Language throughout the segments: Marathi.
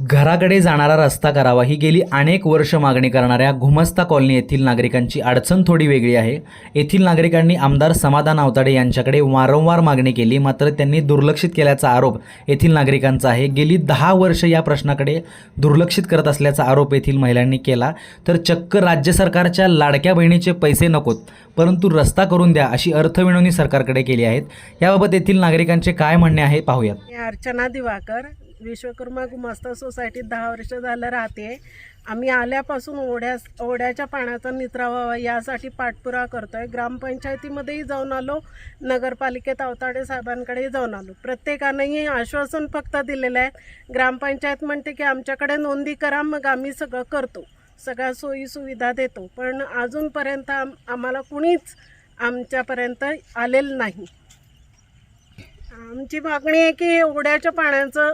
घराकडे जाणारा रस्ता करावा. ही गेली अनेक वर्ष मागणी करणाऱ्या घुमस्ता कॉलनी येथील नागरिकांची अडचण थोडी वेगळी आहे. येथील नागरिकांनी आमदार समाधान आवताडे यांच्याकडे वारंवार मागणी केली मात्र त्यांनी दुर्लक्षित केल्याचा आरोप येथील नागरिकांचा आहे. गेली दहा वर्ष या प्रश्नाकडे दुर्लक्षित करत असल्याचा आरोप येथील महिलांनी केला. तर चक्क राज्य सरकारच्या लाडक्या बहिणीचे पैसे नकोत परंतु रस्ता करून द्या अशी अर्थविनवणी सरकारकडे केली आहेत. याबाबत येथील नागरिकांचे काय म्हणणे आहे पाहूयात. अर्चना दिवाकर विश्वकर्मा गुमास्ता सोसायटीत दहा वर्ष झालं राहते. आम्ही आल्यापासून ओढ्या ओढ्याच्या पाण्याचा निचरा व्हावा यासाठी पाठपुरावा आहे ग्रामपंचायतीमध्येही जाऊन आलो. नगरपालिकेत अवताडे साहेबांकडेही जाऊन आलो. प्रत्येकानंही आश्वासन फक्त दिलेलं आहे. ग्रामपंचायत म्हणते की आमच्याकडे नोंदी करा मग आम्ही सगळं करतो. सगळ्या सोयीसुविधा देतो. पण अजूनपर्यंत आम आम्हाला कुणीच आमच्यापर्यंत आलेलं नाही. आमची मागणी आहे की ओढ्याच्या पाण्याचं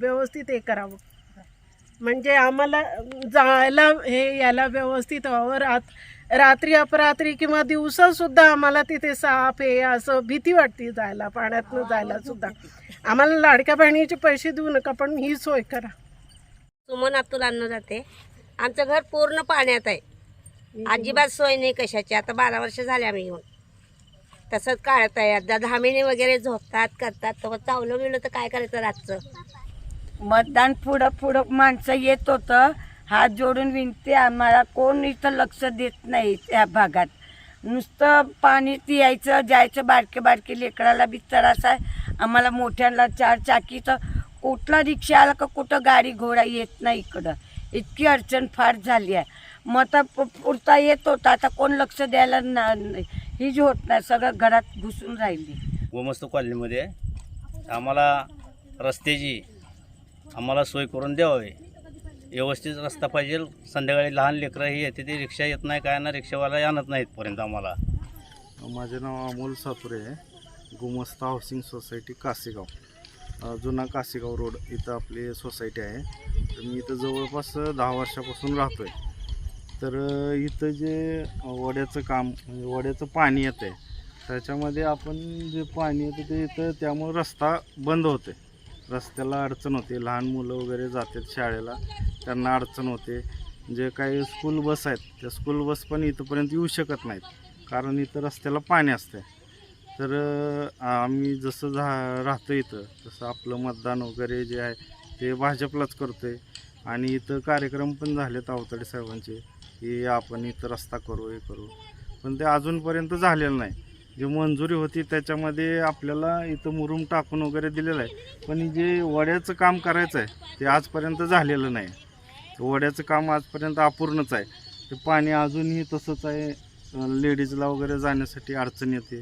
व्यवस्थित हे करावं. म्हणजे आम्हाला जायला हे याला व्यवस्थित व्हावं रात रात्री अपरात्री किंवा दिवसासुद्धा आम्हाला तिथे साप हे असं भीती वाटते जायला पाण्यातनं जायला सुद्धा. आम्हाला लाडक्या बहिणीचे पैसे देऊ नका पण ही सोय करा. सुमन अतुल अन्न जाते. आमचं घर पूर्ण पाण्यात आहे. अजिबात सोय नाही कशाची. आता बारा वर्ष झाले आम्ही येऊन. तसंच काढत आहे आता धामिणी वगैरे झोपतात करतात तर चावलं गेलं तर काय करायचं रातचं? मतदान पुढं पुढं माणसं येत होतं. हात जोडून विनते आम्हाला कोण इथं लक्ष देत नाही त्या भागात. नुसतं पाणी यायचं जायचं बारके बारके लेकराला बी त्रास आहे. आम्हाला मोठ्यांना चार चाकी तर कुठला रिक्षा आला का कुठं गाडी घोडा येत नाही इकडं. इतकी अडचण फार झाली आहे. मग आता पु- पुरता येत होता आता कोण लक्ष द्यायला ना हीच होत नाही सगळं घरात घुसून राहिली. गोमस्त कॉलनीमध्ये आम्हाला रस्त्याची आम्हाला सोय करून द्यावे. व्यवस्थित रस्ता पाहिजे. संध्याकाळी लहान लेकरं ही येते ते रिक्षा येत नाही काय ना रिक्षावाला आणत नाही इथपर्यंत आम्हाला. माझे नाव अमोल सातुरे आहे. गुमस्ता हाऊसिंग सोसायटी कासेगाव. अ, जुना कासेगाव रोड इथं आपली सोसायटी आहे. तर मी इथं जवळपास दहा वर्षापासून राहतो आहे तर इथं जे वड्याचं काम म्हणजे वड्याचं पाणी येतं आहे त्याच्यामध्ये आपण जे पाणी येतं ते इथं त्यामुळं रस्ता बंद होते रस्त्याला अडचण होते. लहान मुलं वगैरे जातात शाळेला त्यांना अडचण होते. जे काही स्कूल बस आहेत त्या स्कूल बस पण इथंपर्यंत येऊ शकत नाहीत कारण इथं रस्त्याला पाणी असतं तर आम्ही जसं झा राहतो इथं तसं आपलं मतदान वगैरे जे आहे ते भाजपलाच करतो आहे आणि इथं कार्यक्रम पण झालेत आवताडे साहेबांचे. की आपण इथं रस्ता करू हे करू. पण ते अजूनपर्यंत झालेलं नाही. जी मंजुरी होती त्याच्यामध्ये आपल्याला इथं मुरुम टाकून वगैरे दिलेलं आहे. पण जे वड्याचं काम करायचं आहे ते आजपर्यंत झालेलं नाही. वड्याचं काम आजपर्यंत अपूर्णच आहे. ते पाणी अजूनही तसंच आहे. लेडीजला वगैरे जाण्यासाठी अडचण येते.